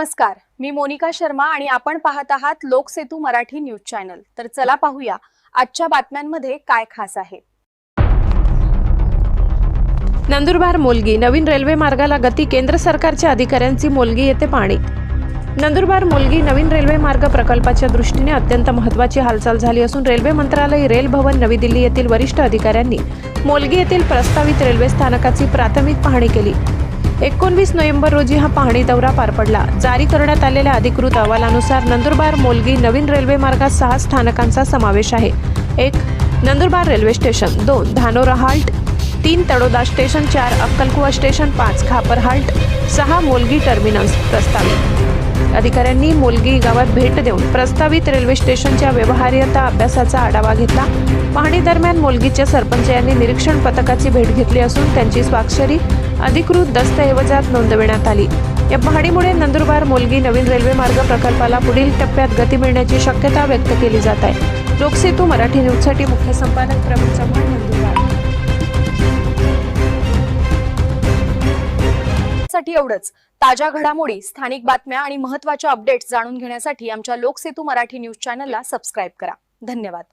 नमस्कार मी मोनिका शर्मा आणि आपण पाहत आहात लोकसेतू मराठी न्यूज चॅनल. तर चला पाहूया आजच्या बातम्यांमध्ये काय खास आहे. नंदुरबार मोलगी नवीन रेल्वे मार्गाला गती केंद्र सरकारच्या अधिकाऱ्यांची मोलगी येथे पाणी. नंदुरबार मोलगी नवीन रेल्वे मार्ग प्रकल्पाच्या दृष्टीने अत्यंत महत्वाची हालचाल झाली असून रेल्वे मंत्रालय रेल भवन नवी दिल्ली येथील वरिष्ठ अधिकाऱ्यांनी मोलगी येथील प्रस्तावित रेल्वे स्थानकाची प्राथमिक पाहणी केली. एकोणवीस नोव्हेंबर रोजी हा पाहणी दौरा पार पडला. जारी करण्यात आलेल्या अधिकृत अहवालानुसार नंदुरबार मोलगी नवीन रेल्वे मार्गात सहा स्थानकांचा समावेश आहे. एक नंदुरबार रेल्वे स्टेशन. दोन धानोरा हाल्ट. तीन तडोदा स्टेशन. चार अक्कलकुवा स्टेशन. पाच खापर हाल्ट. सहा मोलगी टर्मिनस प्रस्तावित. अधिकाऱ्यांनी मोलगी गावात भेट देऊन प्रस्तावित रेल्वे स्टेशनच्या व्यवहार्यता अभ्यासाचा आढावा घेतला. पाहणी दरम्यान मोलगीच्या सरपंच यांनी निरीक्षण पथकाची भेट घेतली असून त्यांची स्वाक्षरी अधिकृत दस्तऐवजात नोंदविण्यात आली. या पाहणीमुळे नंदुरबार मोलगी नवीन रेल्वे मार्ग प्रकल्पाला पुढील टप्प्यात गती मिळण्याची शक्यता व्यक्त केली जात आहे. लोकसेतू मराठी न्यूजसाठी मुख्य संपादक प्रवीण चव्हाण नंदुरबार. साठी एवढंच. ताज्या घडामोडी स्थानिक बातम्या आणि महत्त्वाच्या अपडेट्स जाणून घेण्यासाठी आमच्या लोकसेतू मराठी न्यूज चॅनलला सबस्क्राईब करा. धन्यवाद.